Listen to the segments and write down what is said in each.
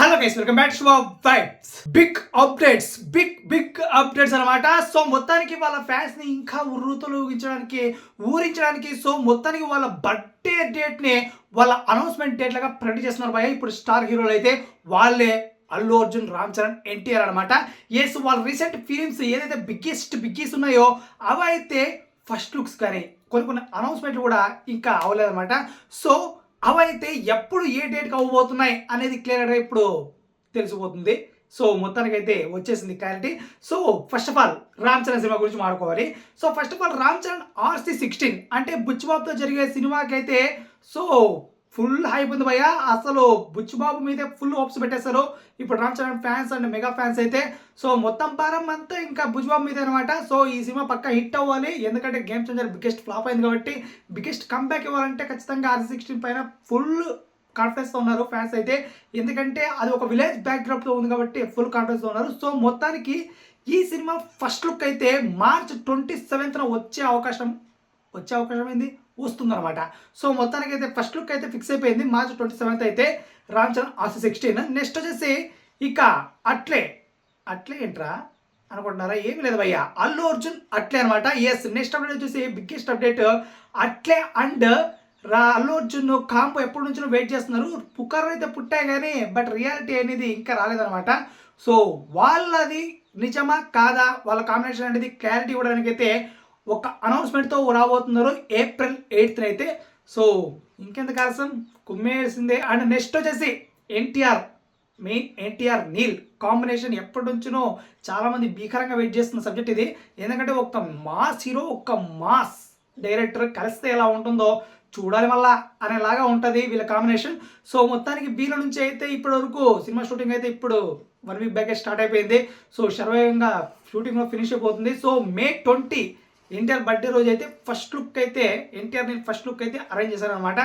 Hello guys welcome back to vibes big updates big big updates అనమాట so మొత్తానికి వాళ్ళ ఫ్యాన్స్ని ఇంకా ఉర్రూతలు ఊగించడానికి ఊరించడానికి సో మొత్తానికి వాళ్ళ బర్త్డే డేట్ని వాళ్ళ అనౌన్స్మెంట్ డేట్ లాగా ప్రకటి చేస్తున్నారు భయ ఇప్పుడు స్టార్ హీరోలు అయితే వాళ్ళే అల్లు అర్జున్ రామ్ చరణ్ ఎన్టీఆర్ అనమాట ఎస్ వాళ్ళ రీసెంట్ ఫిలిమ్స్ ఏదైతే బిగ్గెస్ట్ బిగ్గెస్ట్ ఉన్నాయో అవి అయితే ఫస్ట్ లుక్స్ కానీ కొన్ని కొన్ని అనౌన్స్మెంట్లు కూడా ఇంకా అవ్వలేదన్నమాట సో అవైతే ఎప్పుడు ఏ డేట్కి అవ్వబోతున్నాయి అనేది క్లియర్గా ఇప్పుడు తెలిసిపోతుంది. సో మొత్తానికైతే వచ్చేసింది clarity so first of all Ram Charan cinema గురించి మాట్లాడుకోవాలి. So first of all Ram Charan RC sixteen అంటే బుచ్చిబాబుతో జరిగే సినిమాకి అయితే సో ఫుల్ హైప్ ఉంది భయ్య. అసలు బుచ్చిబాబు మీదే ఫుల్ హోప్స్ పెట్టేశారు. ఇప్పుడు Ram Charan fans and mega fans అయితే సో మొత్తం భారం అంతా ఇంకా బుచ్చిబాబు మీద అనమాట సో ఈ సినిమా పక్క హిట్ అవ్వాలి. ఎందుకంటే గేమ్ చేంజర్ బిగ్గెస్ట్ ఫ్లాప్ అయింది కాబట్టి బిగ్గెస్ట్ కంబ్యాక్ ఇవ్వాలంటే ఖచ్చితంగా ఆర్ సిక్స్టీన్ పైన ఫుల్ కాన్ఫిడెన్స్తో ఉన్నారు ఫ్యాన్స్ అయితే. ఎందుకంటే అది ఒక విలేజ్ బ్యాక్డ్రాప్తో ఉంది కాబట్టి ఫుల్ కాన్ఫిడెన్స్తో ఉన్నారు. సో మొత్తానికి ఈ సినిమా ఫస్ట్ లుక్ అయితే మార్చ్ ట్వంటీ సెవెంత్న వచ్చే అవకాశం వచ్చే అవకాశం ఏంది? వస్తుందన్నమాట. సో మొత్తానికి అయితే ఫస్ట్ లుక్ అయితే ఫిక్స్ అయిపోయింది. మార్చ్ ట్వంటీ సెవెంత్ అయితే Ram Charan RC sixteen next వచ్చేసి ఇక అట్లే. అట్లే ఏంట్రా? అనుకుంటున్నారా? ఏమి లేదు భయ్య. అల్లు అర్జున్ అట్లే అనమాట ఎస్ నెక్స్ట్ అప్డేట్ వచ్చేసి బిగ్గెస్ట్ అప్డేట్ అట్లే అండ్ రా అల్లు అర్జున్ కాంపో ఎప్పటి నుంచో వెయిట్ చేస్తున్నారు. పుకార్లు అయితే పుట్టాయి కానీ బట్ రియాలిటీ అనేది ఇంకా రాలేదనమాట సో వాళ్ళది నిజమా కాదా? వాళ్ళ కాంబినేషన్ అనేది క్లారిటీ ఇవ్వడానికి అయితే ఒక అనౌన్స్మెంట్తో రాబోతున్నారు ఏప్రిల్ ఎయిత్ అయితే. సో ఇంకెంత ఆలస్యం కుమ్మేసిందే. అండ్ నెక్స్ట్ వచ్చేసి ఎన్టీఆర్ మెయిన్ ఎన్టీఆర్ నీల్ కాంబినేషన్ ఎప్పటి నుంచినో చాలామంది భీకరంగా వెయిట్ చేస్తున్న సబ్జెక్ట్ ఇది. ఎందుకంటే ఒక మాస్ హీరో ఒక మాస్ డైరెక్టర్ కలిస్తే ఎలా ఉంటుందో చూడాలి మళ్ళా అనేలాగా ఉంటుంది వీళ్ళ కాంబినేషన్ సో మొత్తానికి వీళ్ళ నుంచి అయితే ఇప్పటి వరకు సినిమా షూటింగ్ అయితే ఇప్పుడు వన్ వీక్ బ్యాకే స్టార్ట్ అయిపోయింది. సో శరవేగంగా షూటింగ్లో ఫినిష్ అయిపోతుంది. So May twenty NTR birthday రోజు అయితే ఫస్ట్ లుక్ అయితే ఎన్టీఆర్ ఫస్ట్ లుక్ అయితే అరేంజ్ చేశారనమాట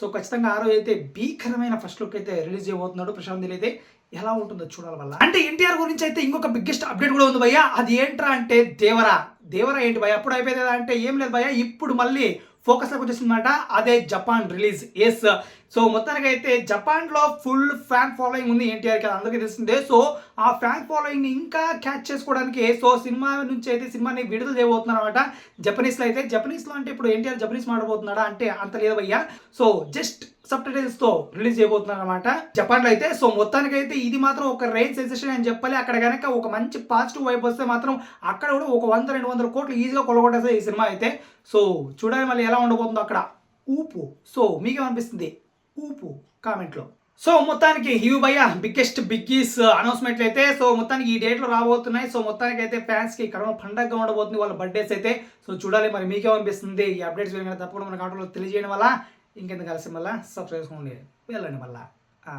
సో ఖచ్చితంగా ఆ రోజు అయితే భీకరమైన ఫస్ట్ లుక్ అయితే రిలీజ్ చేయబోతున్నాడు ప్రశాంత్ అయితే. ఎలా ఉంటుందో చూడాలి వల్ల అంటే ఎన్టీఆర్ గురించి అయితే ఇంకొక బిగ్గెస్ట్ అప్డేట్ కూడా ఉంది భయ్య. అది ఏంట్రా అంటే దేవరా. దేవరా ఏంటి భయ్య? అప్పుడు అయిపోయింది అంటే ఏం లేదు భయ్య. ఇప్పుడు మళ్ళీ ఫోకస్లోకి వచ్చేసిందన్నమాట అదే జపాన్ రిలీజ్. ఎస్ సో మొత్తానికి అయితే జపాన్లో ఫుల్ ఫ్యాన్ ఫాలోయింగ్ ఉంది ఎన్టీఆర్కి అది అందరికీ తెలిసిందే సో ఆ ఫ్యాన్ ఫాలోయింగ్ ఇంకా క్యాచ్ చేసుకోవడానికి సో సినిమా నుంచి అయితే సినిమాని విడుదల చేయబోతున్నారు అనమాట జపనీస్లో అయితే జపనీస్లో అంటే ఇప్పుడు ఎన్టీఆర్ జపనీస్ మాడబోతున్నాడా అంటే అంత లేదు భయ్యా. సో జస్ట్ సబ్తో రిలీజ్ చేయబోతున్నారు అనమాట జపాన్లో అయితే సో మొత్తానికి అయితే ఇది మాత్రం ఒక రైన్ సెన్సేషన్ అని చెప్పాలి. అక్కడ కనుక ఒక మంచి పాజిటివ్ వైపు వస్తే మాత్రం అక్కడ కూడా ఒక వంద రెండు వందల కోట్లు ఈజీగా కొలగొట్టేస్తే ఈ సినిమా అయితే. సో చూడాలి మళ్ళీ ఎలా ఉండబోతుందో అక్కడ. ఊపు. సో మీకేమనిపిస్తుంది? ఊపు కామెంట్లో. సో మొత్తానికి హ్యూ భయ్య బిగ్గెస్ట్ బిగ్గీస్ అనౌన్స్మెంట్లు అయితే సో మొత్తానికి ఈ డేట్లో రాబోతున్నాయి. సో మొత్తానికి అయితే ఫ్యాన్స్కి కరోనా పండగగా ఉండబోతుంది వాళ్ళ బర్త్డేస్ అయితే. సో చూడాలి మరి మీకేమనిపిస్తుంది? ఈ అప్డేట్స్ తప్పకుండా మన కాంట్రోలో తెలియజేయడం వల్ల. ఇంకెంత కలిసి మళ్ళీ? సబ్స్క్రైబ్ చేసుకోండి. వెళ్ళండి మళ్ళీ.